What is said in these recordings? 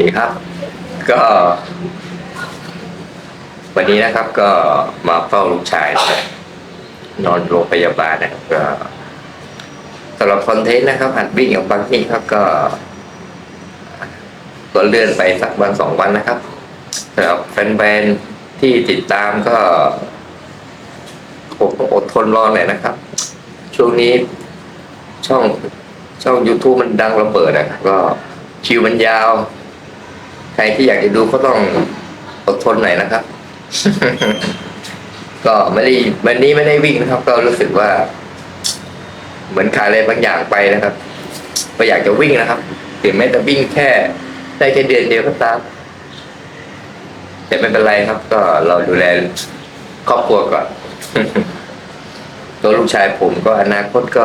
ดีครับ ก็ วันนี้นะครับก็มาเฝ้าลูกชายนะนอนโรงพยาบาลนะครับก็สำหรับคอนเทนต์นะครับหัดวิ่งกับบางนี่ครับก็ก็เลื่อนไปสักวันสองวันนะครับสำหรับแฟนๆที่ติดตามก็ผมต้องอดทนรอหน่อยนะครับ ช่วงนี้ช่องช่อง YouTube มันดังระเบิดอะก็คิวมันยาว ใครที่อยากจะดูก็ต้องอดทนหน่อยนะครับ ก็ไม่ได้วันนี้ไม่ได้วิ่งนะครับ ก็รู้สึกว่า เหมือนขาดอะไรบางอย่างไปนะครับก็อยากจะวิ่งนะครับถึงแม้จะวิ่งแค่ได้แค่เดือนเดียวก็ตามแต่ไม่เป็นไรครับ ก็เราดูแลครอบครัวก่อนตัวลูกชายผมก็อนาคตก็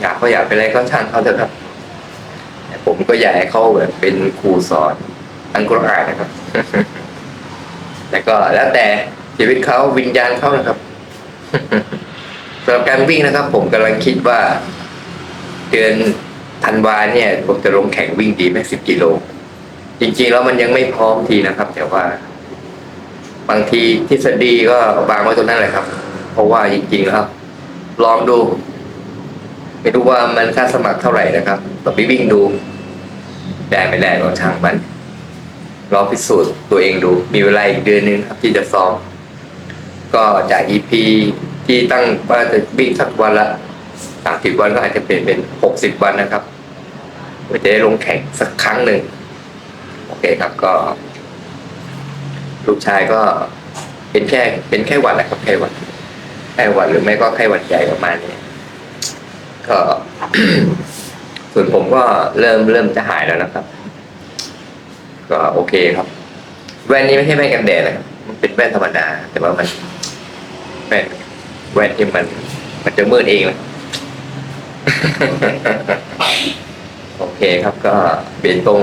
อยากเขาอยากเป็นอะไรก็ช่างเขาเถอะครับ ผมก็อยากให้เขาแบบเป็นครูสอนอันกุรอานนะครับ แต่ก็แล้วแต่ชีวิตเขาวิญญาณเขานะครับสำหรับการวิ่งนะครับ ผมกำลังคิดว่า เดือนธันวาเนี่ย ผมจะลงแข่งวิ่งดีไหมสิบกิโล จริงๆแล้วมันยังไม่พร้อมทีนะครับ แต่ว่า บางทีทฤษฎีก็วางไว้ตรงนั้นแหละครับ เพราะว่าจริงๆแล้วลองดู ไม่รู้ว่ามันค่าสมัครเท่าไหร่นะครับลอไปวิ่งดู ได้ไม่ได้ก็ช่างมันลองพิสูจน์ตัวเองดู มีเวลาอีกเดือนนึงครับที่จะซ้อม ก็จาก EP ที่ตั้งว่าจะวิ่งสักวันละสามสิบวันก็อาจจะเปลี่ยนเป็นหกสิบวันนะครับเพื่อจะได้ลงแข่งสักครั้งหนึ่งโอเคครับก็ ลูกชายก็เป็นแค่เป็นแค่หวัดแหละครับแค่หวัดแค่หวัดหรือไม่ก็แค่หวัดใหญ่ประมาณนี้ก็ ส่วนผมก็เริ่มเริ่มจะหายแล้วนะครับ ก็โอเคครับ แว่นนี้ไม่ใช่แว่นกันแดดนะครับมันเป็นแว่นธรรมดา แต่ว่ามันแว่นแว่นที่มัน มันจะมืดเองเลยโอเคครับก็เปลี่ยนตรง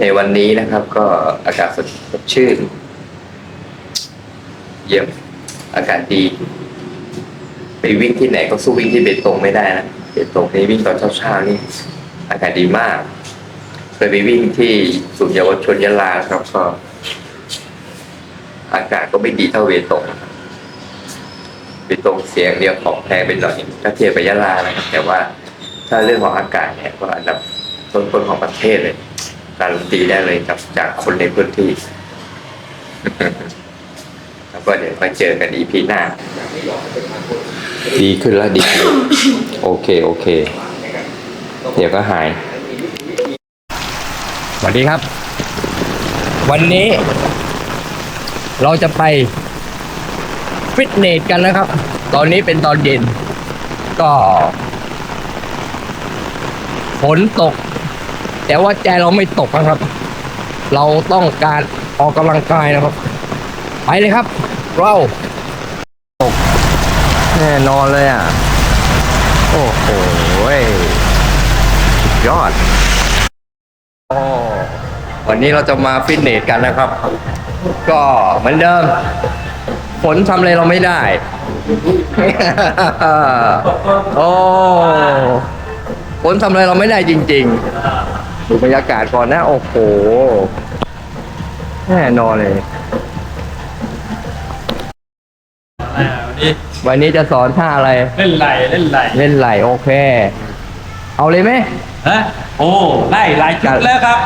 ในวันนี้นะครับ ก็อากาศสดสดชื่น เยี่ยมอากาศดี ไปวิ่งที่ไหนก็สู้วิ่งที่เบตงไม่ได้นะ เบตงนี่วิ่งตอนเช้าๆนี่อากาศดีมาก เคยไปวิ่งที่ศูนย์เยาวชนยะลาครับก็อากาศก็ไม่ดีเท่าเบตงนะครับเบตงเสียงเดียวของแพงเป็นหน่อยถ้าเทียบไปยะลานะครับแต่ว่าถ้าเรื่องของอากาศเนี่ยก็อันดับต้นๆของประเทศเลยการันตีได้เลยกับจากคนในพื้นที่ แล้วก็เดี๋ยวมาเจอกันอีพีหน้า ดีขึ้นแล้วดีขึ้นโอเค โอเค เดี๋ยวก็หาย สวัสดีครับ วันนี้ เราจะไปฟิตเนสกันนะครับ ตอนนี้เป็นตอนเย็น ก็ฝนตก แต่ว่าใจเราไม่ตกนะครับ เราต้องการออกกำลังกายนะครับ ไปเลยครับ เรา แน่นอนเลยอะ โอ้โหสุดยอดโอ้วันนี้เราจะมาฟิตเนสกันนะครับ ก็เหมือนเดิม ฝนทำอะไรเราไม่ได้ โอ้ฝนทำอะไรเราไม่ได้จริงๆ ดูบรรยากาศก่อนนะ โอ้โห แน่นอนเลย วันนี้วันนี้จะสอนท่าอะไร เล่นไหลเล่นไหลเล่นไหลโอเค เอาเลยไหมฮะโอ้ไล่หลายชุดแล้วครับ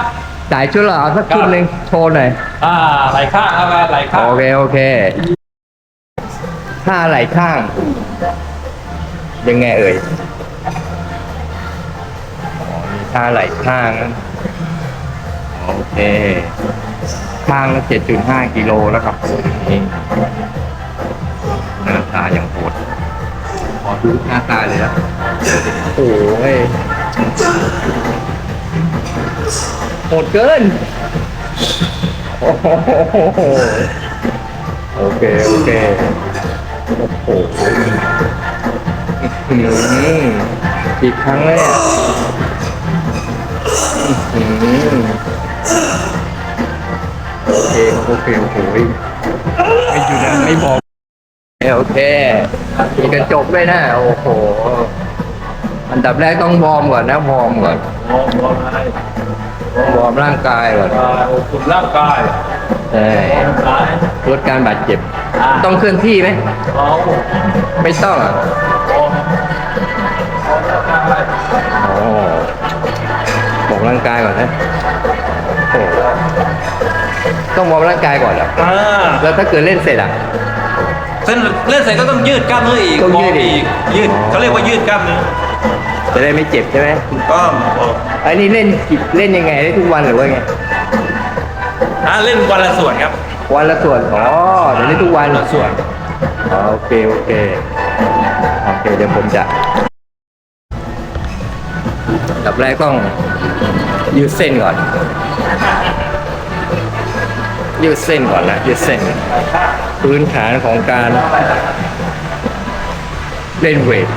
จ่ายชุดเหรอเอาสักชุดหนึ่งโชว์หน่อยอ่าไหลข้างครับไหลข้างโอเคโอเคท่าไหลข้าง ยังไงเอ่ยอ๋อมีท่าไหลข้างนะโอเค ข้างละเจ็ดจุดห้ากิโลแล้วครับนี่หน้า ตาอย่างโหดขอดูหน้าตาเลยนะโอ้ยโหดเกิน โอ้โหโอเคโอเคโอ้โหอื้อหืออีกครั้งเลยอะอื้อหือโอเคโอเคโอ้โหไม่อยู่นะไม่บอก โอเค มีกระจกด้วยนะ โอ้โห อันดับแรกต้องวอร์มก่อนนะ วอร์มก่อนวอร์มวอร์มอะไรวอร์มร่างกายก่อนอ่าอบอุ่นร่างกายใช่ร่างกายลดการบาดเจ็บอ่าต้องเคลื่อนที่ไหม เอาไม่ต้องอะวอร์มวอร์มร่างกายโอ้บอกร่างกายก่อนนะโอ้ต้องวอร์มร่างกายก่อนเหรออ่าแล้วถ้าเกิดเล่นเสร็จอะ เส้นเล่นเสร็จก็ต้องยืดกล้ามเนื้ออีกต้องยืดวร์มอีก ยืดอ๋อเขาเรียกว่ายืดกล้ามเนื้อจะได้ไม่เจ็บใช่ไหมถูกต้องบอกไอ้นี่เล่นกี่เล่นยังไงได้ทุกวันหรือว่าไงอ่าเล่นวันละส่วนครับ วันละส่วนอ๋อเดี๋ยวเล่นทุกวันวันละส่วนอ๋อโอเคโอเคโอเคเดี๋ยวผมจะอันดับแรกต้องยืดเส้นก่อนยืดเส้นก่อนนะยืดเส้น พื้นฐานของการเล่นเวท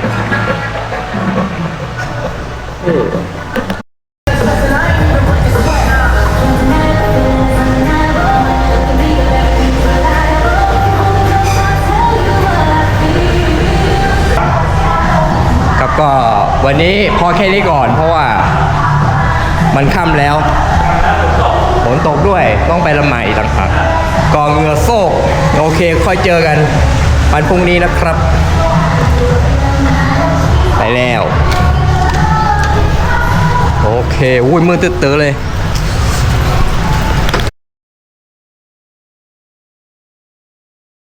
ครับก็วันนี้พอแค่นี้ก่อนเพราะว่ามันค่ำแล้วฝนตกด้วยต้องไปละใหม่ต่างหาก กองเหงือโซก โอเค ค่อยเจอกันวันพรุ่งนี้นะครับ ไปแล้ว โอเค อุ้ยมือตื้อๆเลย